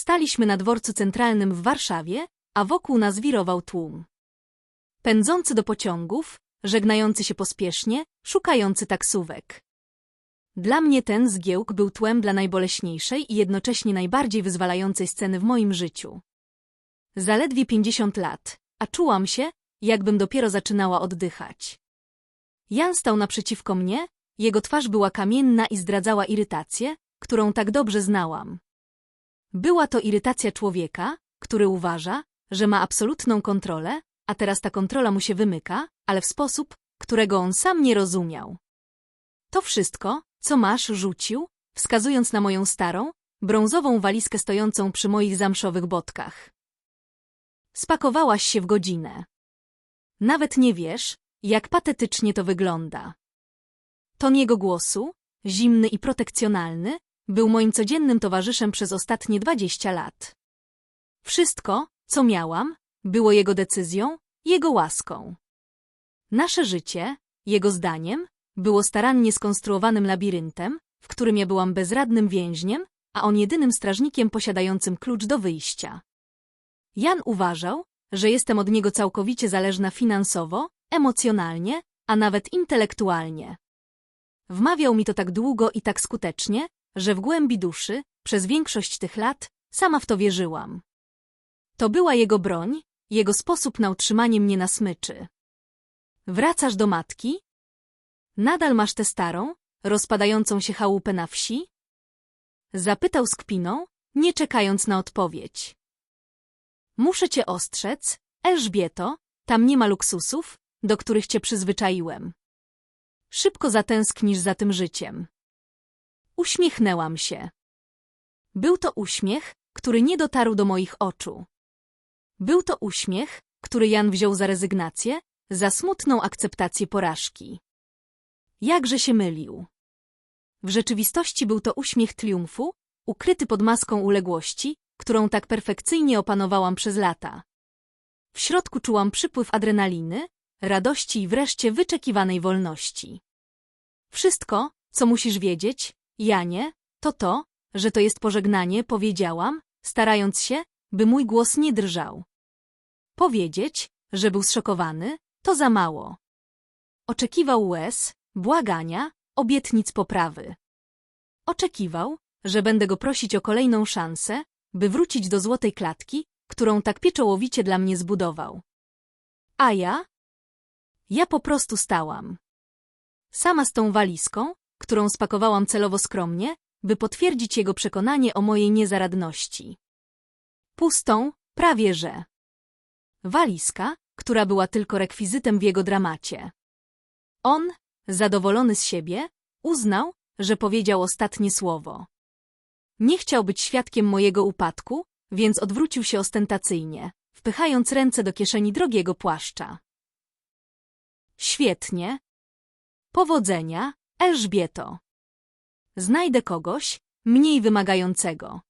Staliśmy na dworcu centralnym w Warszawie, a wokół nas wirował tłum. Pędzący do pociągów, żegnający się pospiesznie, szukający taksówek. Dla mnie ten zgiełk był tłem dla najboleśniejszej i jednocześnie najbardziej wyzwalającej sceny w moim życiu. Zaledwie pięćdziesiąt lat, a czułam się, jakbym dopiero zaczynała oddychać. Jan stał naprzeciwko mnie, jego twarz była kamienna i zdradzała irytację, którą tak dobrze znałam. Była to irytacja człowieka, który uważa, że ma absolutną kontrolę, a teraz ta kontrola mu się wymyka, ale w sposób, którego on sam nie rozumiał. To wszystko, co masz, rzucił, wskazując na moją starą, brązową walizkę stojącą przy moich zamszowych botkach. Spakowałaś się w godzinę. Nawet nie wiesz, jak patetycznie to wygląda. Ton jego głosu, zimny i protekcjonalny, był moim codziennym towarzyszem przez ostatnie dwadzieścia lat. Wszystko, co miałam, było jego decyzją, jego łaską. Nasze życie, jego zdaniem, było starannie skonstruowanym labiryntem, w którym ja byłam bezradnym więźniem, a on jedynym strażnikiem posiadającym klucz do wyjścia. Jan uważał, że jestem od niego całkowicie zależna finansowo, emocjonalnie, a nawet intelektualnie. Wmawiał mi to tak długo i tak skutecznie, że w głębi duszy, przez większość tych lat, sama w to wierzyłam. To była jego broń, jego sposób na utrzymanie mnie na smyczy. Wracasz do matki? Nadal masz tę starą, rozpadającą się chałupę na wsi? Zapytał z kpiną, nie czekając na odpowiedź. Muszę cię ostrzec, Elżbieto, tam nie ma luksusów, do których cię przyzwyczaiłem. Szybko zatęsknisz za tym życiem. Uśmiechnęłam się. Był to uśmiech, który nie dotarł do moich oczu. Był to uśmiech, który Jan wziął za rezygnację, za smutną akceptację porażki. Jakże się mylił. W rzeczywistości był to uśmiech triumfu, ukryty pod maską uległości, którą tak perfekcyjnie opanowałam przez lata. W środku czułam przypływ adrenaliny, radości i wreszcie wyczekiwanej wolności. Wszystko, co musisz wiedzieć, Janie, to to, że to jest pożegnanie, powiedziałam, starając się, by mój głos nie drżał. Powiedzieć, że był zszokowany, to za mało. Oczekiwał łez, błagania, obietnic poprawy. Oczekiwał, że będę go prosić o kolejną szansę, by wrócić do złotej klatki, którą tak pieczołowicie dla mnie zbudował. A ja? Ja po prostu stałam. Sama z tą walizką, którą spakowałam celowo skromnie, by potwierdzić jego przekonanie o mojej niezaradności. Pustą, prawie że. Walizka, która była tylko rekwizytem w jego dramacie. On, zadowolony z siebie, uznał, że powiedział ostatnie słowo. Nie chciał być świadkiem mojego upadku, więc odwrócił się ostentacyjnie, wpychając ręce do kieszeni drogiego płaszcza. Świetnie. Powodzenia, Elżbieto. Znajdę kogoś, mniej wymagającego.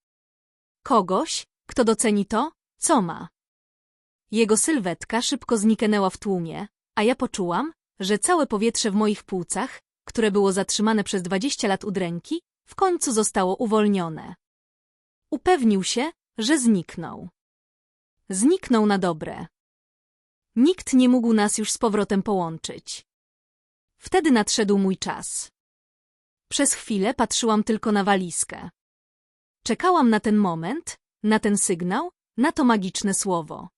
Kogoś, kto doceni to, co ma. Jego sylwetka szybko zniknęła w tłumie, a ja poczułam, że całe powietrze w moich płucach, które było zatrzymane przez dwadzieścia lat udręki, w końcu zostało uwolnione. Upewnił się, że zniknął. Zniknął na dobre. Nikt nie mógł nas już z powrotem połączyć. Wtedy nadszedł mój czas. Przez chwilę patrzyłam tylko na walizkę. Czekałam na ten moment, na ten sygnał, na to magiczne słowo.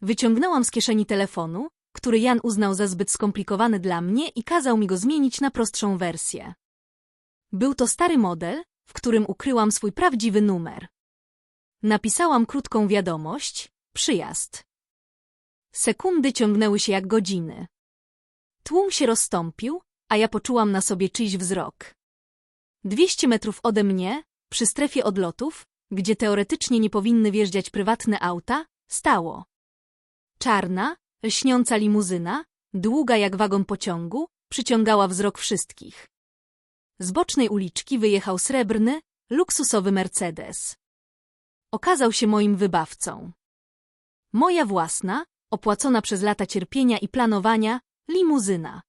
Wyciągnęłam z kieszeni telefonu, który Jan uznał za zbyt skomplikowany dla mnie i kazał mi go zmienić na prostszą wersję. Był to stary model, w którym ukryłam swój prawdziwy numer. Napisałam krótką wiadomość, przyjazd. Sekundy ciągnęły się jak godziny. Tłum się rozstąpił, a ja poczułam na sobie czyjś wzrok. Dwieście metrów ode mnie, przy strefie odlotów, gdzie teoretycznie nie powinny wjeżdżać prywatne auta, stało. Czarna, lśniąca limuzyna, długa jak wagon pociągu, przyciągała wzrok wszystkich. Z bocznej uliczki wyjechał srebrny, luksusowy Mercedes. Okazał się moim wybawcą. Moja własna, opłacona przez lata cierpienia i planowania, limuzyna.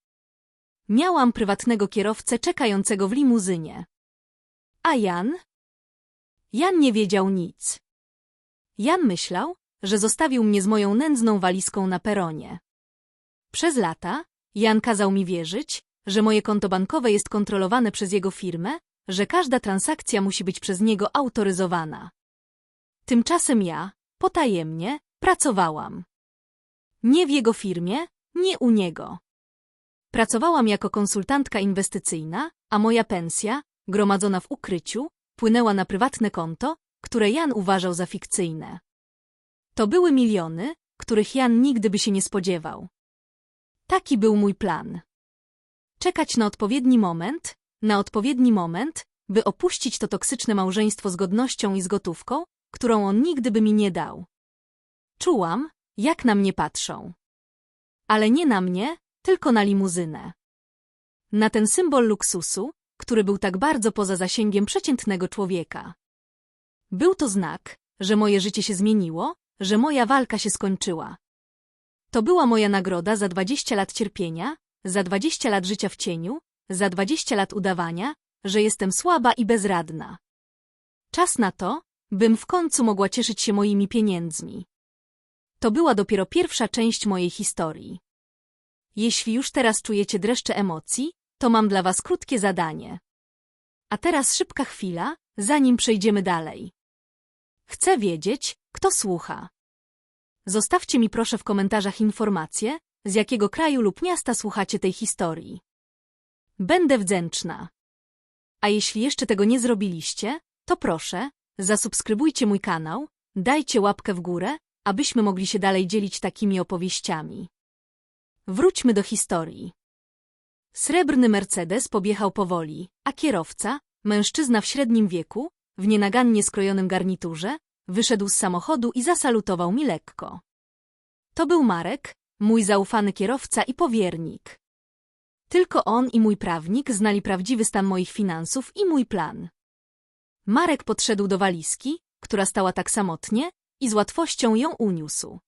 Miałam prywatnego kierowcę czekającego w limuzynie. A Jan? Jan nie wiedział nic. Jan myślał, że zostawił mnie z moją nędzną walizką na peronie. Przez lata Jan kazał mi wierzyć, że moje konto bankowe jest kontrolowane przez jego firmę, że każda transakcja musi być przez niego autoryzowana. Tymczasem ja, potajemnie, pracowałam. Nie w jego firmie, nie u niego. Pracowałam jako konsultantka inwestycyjna, a moja pensja, gromadzona w ukryciu, płynęła na prywatne konto, które Jan uważał za fikcyjne. To były miliony, których Jan nigdy by się nie spodziewał. Taki był mój plan. Czekać na odpowiedni moment, na odpowiedni moment, by opuścić to toksyczne małżeństwo z godnością i z gotówką, którą on nigdy by mi nie dał. Czułam, jak na mnie patrzą. Ale nie na mnie, tylko na limuzynę. Na ten symbol luksusu, który był tak bardzo poza zasięgiem przeciętnego człowieka. Był to znak, że moje życie się zmieniło, że moja walka się skończyła. To była moja nagroda za dwadzieścia lat cierpienia, za dwadzieścia lat życia w cieniu, za dwadzieścia lat udawania, że jestem słaba i bezradna. Czas na to, bym w końcu mogła cieszyć się moimi pieniędzmi. To była dopiero pierwsza część mojej historii. Jeśli już teraz czujecie dreszcze emocji, to mam dla was krótkie zadanie. A teraz szybka chwila, zanim przejdziemy dalej. Chcę wiedzieć, kto słucha. Zostawcie mi proszę w komentarzach informację, z jakiego kraju lub miasta słuchacie tej historii. Będę wdzięczna. A jeśli jeszcze tego nie zrobiliście, to proszę, zasubskrybujcie mój kanał, dajcie łapkę w górę, abyśmy mogli się dalej dzielić takimi opowieściami. Wróćmy do historii. Srebrny Mercedes pobiechał powoli, a kierowca, mężczyzna w średnim wieku, w nienagannie skrojonym garniturze, wyszedł z samochodu i zasalutował mi lekko. To był Marek, mój zaufany kierowca i powiernik. Tylko on i mój prawnik znali prawdziwy stan moich finansów i mój plan. Marek podszedł do walizki, która stała tak samotnie, i z łatwością ją uniósł.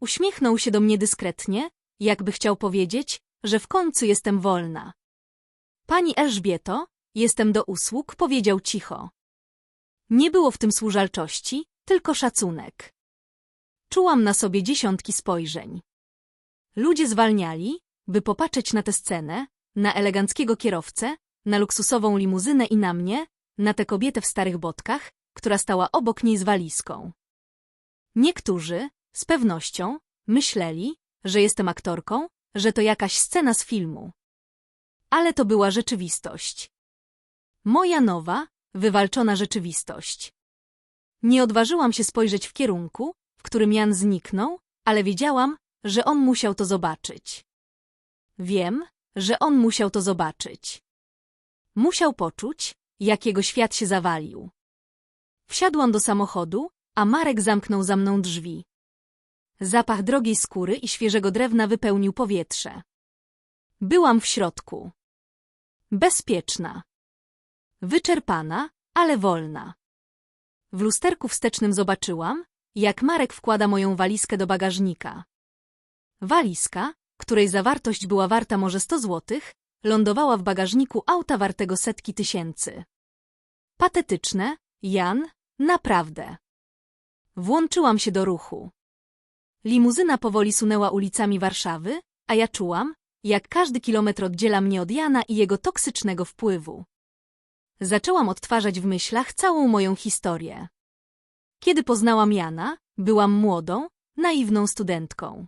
Uśmiechnął się do mnie dyskretnie, jakby chciał powiedzieć, że w końcu jestem wolna. Pani Elżbieto, jestem do usług, powiedział cicho. Nie było w tym służalczości, tylko szacunek. Czułam na sobie dziesiątki spojrzeń. Ludzie zwalniali, by popatrzeć na tę scenę, na eleganckiego kierowcę, na luksusową limuzynę i na mnie, na tę kobietę w starych botkach, która stała obok niej z walizką. Niektórzy, z pewnością, myśleli, że jestem aktorką, że to jakaś scena z filmu. Ale to była rzeczywistość. Moja nowa, wywalczona rzeczywistość. Nie odważyłam się spojrzeć w kierunku, w którym Jan zniknął, ale wiedziałam, że on musiał to zobaczyć. Wiem, że on musiał to zobaczyć. Musiał poczuć, jak jego świat się zawalił. Wsiadłam do samochodu, a Marek zamknął za mną drzwi. Zapach drogiej skóry i świeżego drewna wypełnił powietrze. Byłam w środku. Bezpieczna. Wyczerpana, ale wolna. W lusterku wstecznym zobaczyłam, jak Marek wkłada moją walizkę do bagażnika. Walizka, której zawartość była warta może sto złotych, lądowała w bagażniku auta wartego setki tysięcy. Patetyczne, Jan, naprawdę. Włączyłam się do ruchu. Limuzyna powoli sunęła ulicami Warszawy, a ja czułam, jak każdy kilometr oddziela mnie od Jana i jego toksycznego wpływu. Zaczęłam odtwarzać w myślach całą moją historię. Kiedy poznałam Jana, byłam młodą, naiwną studentką.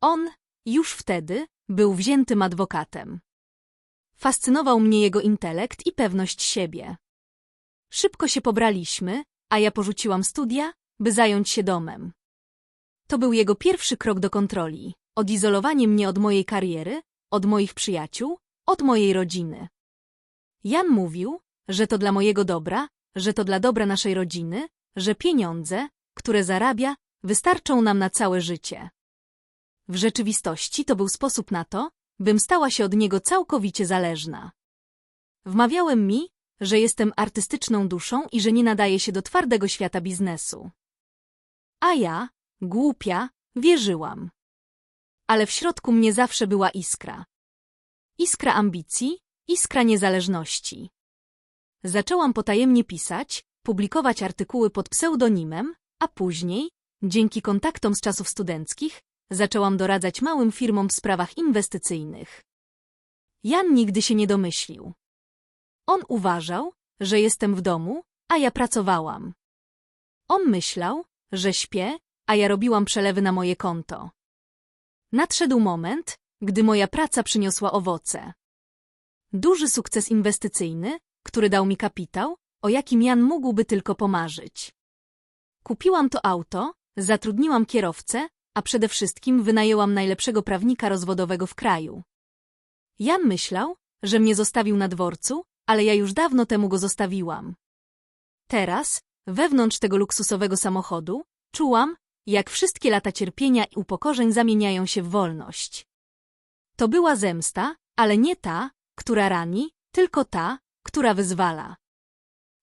On, już wtedy, był wziętym adwokatem. Fascynował mnie jego intelekt i pewność siebie. Szybko się pobraliśmy, a ja porzuciłam studia, by zająć się domem. To był jego pierwszy krok do kontroli, odizolowanie mnie od mojej kariery, od moich przyjaciół, od mojej rodziny. Jan mówił, że to dla mojego dobra, że to dla dobra naszej rodziny, że pieniądze, które zarabia, wystarczą nam na całe życie. W rzeczywistości to był sposób na to, bym stała się od niego całkowicie zależna. Wmawiałem mi, że jestem artystyczną duszą i że nie nadaje się do twardego świata biznesu. A ja, głupia, wierzyłam. Ale w środku mnie zawsze była iskra. Iskra ambicji, iskra niezależności. Zaczęłam potajemnie pisać, publikować artykuły pod pseudonimem, a później, dzięki kontaktom z czasów studenckich, zaczęłam doradzać małym firmom w sprawach inwestycyjnych. Jan nigdy się nie domyślił. On uważał, że jestem w domu, a ja pracowałam. On myślał, że śpię, a ja robiłam przelewy na moje konto. Nadszedł moment, gdy moja praca przyniosła owoce. Duży sukces inwestycyjny, który dał mi kapitał, o jakim Jan mógłby tylko pomarzyć. Kupiłam to auto, zatrudniłam kierowcę, a przede wszystkim wynajęłam najlepszego prawnika rozwodowego w kraju. Jan myślał, że mnie zostawił na dworcu, ale ja już dawno temu go zostawiłam. Teraz, wewnątrz tego luksusowego samochodu, czułam, jak wszystkie lata cierpienia i upokorzeń zamieniają się w wolność. To była zemsta, ale nie ta, która rani, tylko ta, która wyzwala.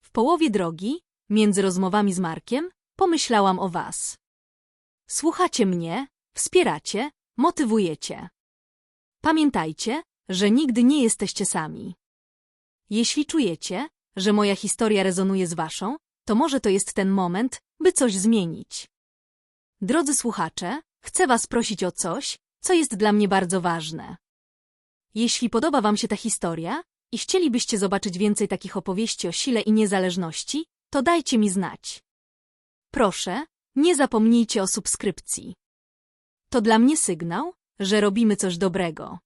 W połowie drogi, między rozmowami z Markiem, pomyślałam o was. Słuchacie mnie, wspieracie, motywujecie. Pamiętajcie, że nigdy nie jesteście sami. Jeśli czujecie, że moja historia rezonuje z waszą, to może to jest ten moment, by coś zmienić. Drodzy słuchacze, chcę was prosić o coś, co jest dla mnie bardzo ważne. Jeśli podoba wam się ta historia i chcielibyście zobaczyć więcej takich opowieści o sile i niezależności, to dajcie mi znać. Proszę, nie zapomnijcie o subskrypcji. To dla mnie sygnał, że robimy coś dobrego.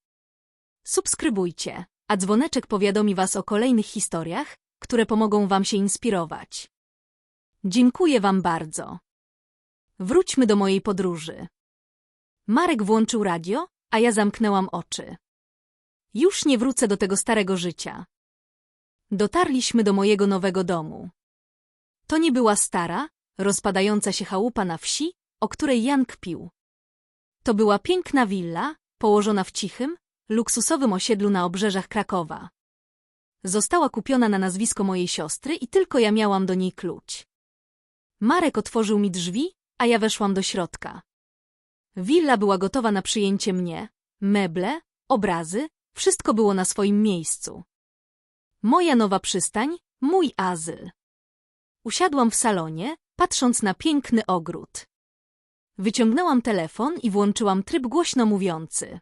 Subskrybujcie, a dzwoneczek powiadomi Was o kolejnych historiach, które pomogą Wam się inspirować. Dziękuję Wam bardzo. Wróćmy do mojej podróży. Marek włączył radio, a ja zamknęłam oczy. Już nie wrócę do tego starego życia. Dotarliśmy do mojego nowego domu. To nie była stara, rozpadająca się chałupa na wsi, o której Jan kpił. To była piękna willa, położona w cichym, luksusowym osiedlu na obrzeżach Krakowa. Została kupiona na nazwisko mojej siostry i tylko ja miałam do niej klucz. Marek otworzył mi drzwi, a ja weszłam do środka. Willa była gotowa na przyjęcie mnie, meble, obrazy, wszystko było na swoim miejscu. Moja nowa przystań, mój azyl. Usiadłam w salonie, patrząc na piękny ogród. Wyciągnęłam telefon i włączyłam tryb głośno mówiący.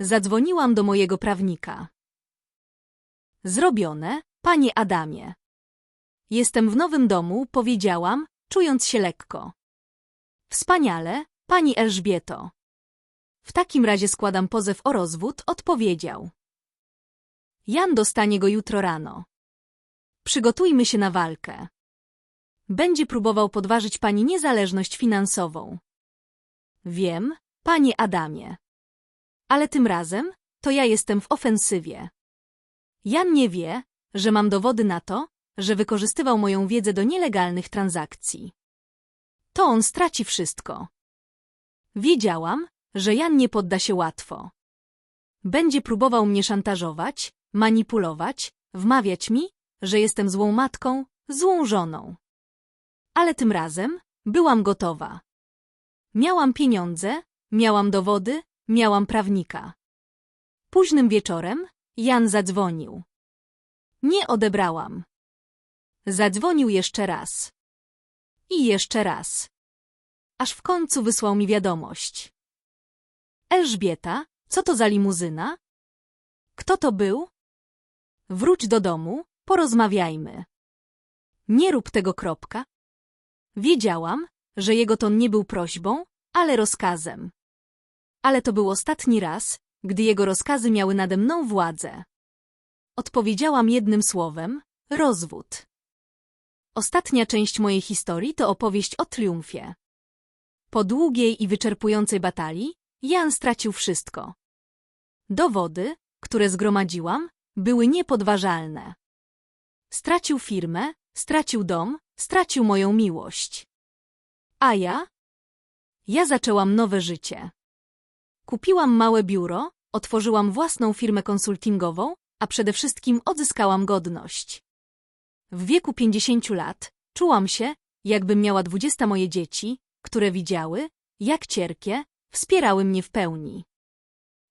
Zadzwoniłam do mojego prawnika. Zrobione, panie Adamie. Jestem w nowym domu, powiedziałam, czując się lekko. Wspaniale, pani Elżbieto. W takim razie składam pozew o rozwód, odpowiedział. Jan dostanie go jutro rano. Przygotujmy się na walkę. Będzie próbował podważyć pani niezależność finansową. Wiem, panie Adamie. Ale tym razem to ja jestem w ofensywie. Jan nie wie, że mam dowody na to, że wykorzystywał moją wiedzę do nielegalnych transakcji. To on straci wszystko. Wiedziałam, że Jan nie podda się łatwo. Będzie próbował mnie szantażować, manipulować, wmawiać mi, że jestem złą matką, złą żoną. Ale tym razem byłam gotowa. Miałam pieniądze, miałam dowody, miałam prawnika. Późnym wieczorem Jan zadzwonił. Nie odebrałam. Zadzwonił jeszcze raz. I jeszcze raz. Aż w końcu wysłał mi wiadomość. Elżbieta, co to za limuzyna? Kto to był? Wróć do domu, porozmawiajmy. Nie rób tego kropka. Wiedziałam, że jego ton nie był prośbą, ale rozkazem. Ale to był ostatni raz, gdy jego rozkazy miały nade mną władzę. Odpowiedziałam jednym słowem – rozwód. Ostatnia część mojej historii to opowieść o triumfie. Po długiej i wyczerpującej batalii Jan stracił wszystko. Dowody, które zgromadziłam, były niepodważalne. Stracił firmę, stracił dom, stracił moją miłość. A ja? Ja zaczęłam nowe życie. Kupiłam małe biuro, otworzyłam własną firmę konsultingową, a przede wszystkim odzyskałam godność. W wieku 50 lat czułam się, jakbym miała dwudziesta moje dzieci, które widziały, jak cierpię, wspierały mnie w pełni.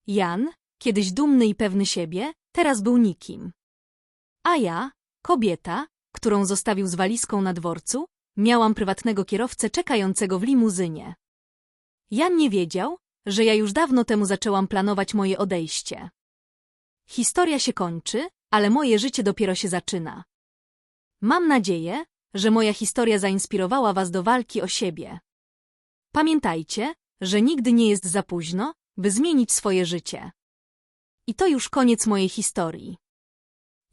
Jan, kiedyś dumny i pewny siebie, teraz był nikim. A ja, kobieta, którą zostawił z walizką na dworcu, miałam prywatnego kierowcę czekającego w limuzynie. Jan nie wiedział, że ja już dawno temu zaczęłam planować moje odejście. Historia się kończy, ale moje życie dopiero się zaczyna. Mam nadzieję, że moja historia zainspirowała Was do walki o siebie. Pamiętajcie, że nigdy nie jest za późno, by zmienić swoje życie. I to już koniec mojej historii.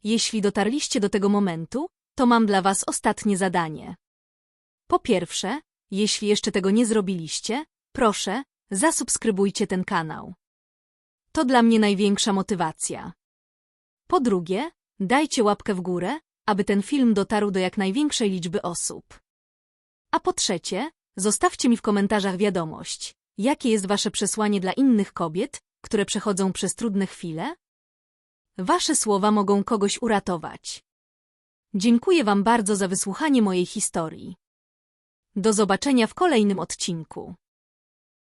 Jeśli dotarliście do tego momentu, to mam dla Was ostatnie zadanie. Po pierwsze, jeśli jeszcze tego nie zrobiliście, proszę, zasubskrybujcie ten kanał. To dla mnie największa motywacja. Po drugie, dajcie łapkę w górę, aby ten film dotarł do jak największej liczby osób. A po trzecie, zostawcie mi w komentarzach wiadomość, jakie jest wasze przesłanie dla innych kobiet, które przechodzą przez trudne chwile? Wasze słowa mogą kogoś uratować. Dziękuję wam bardzo za wysłuchanie mojej historii. Do zobaczenia w kolejnym odcinku.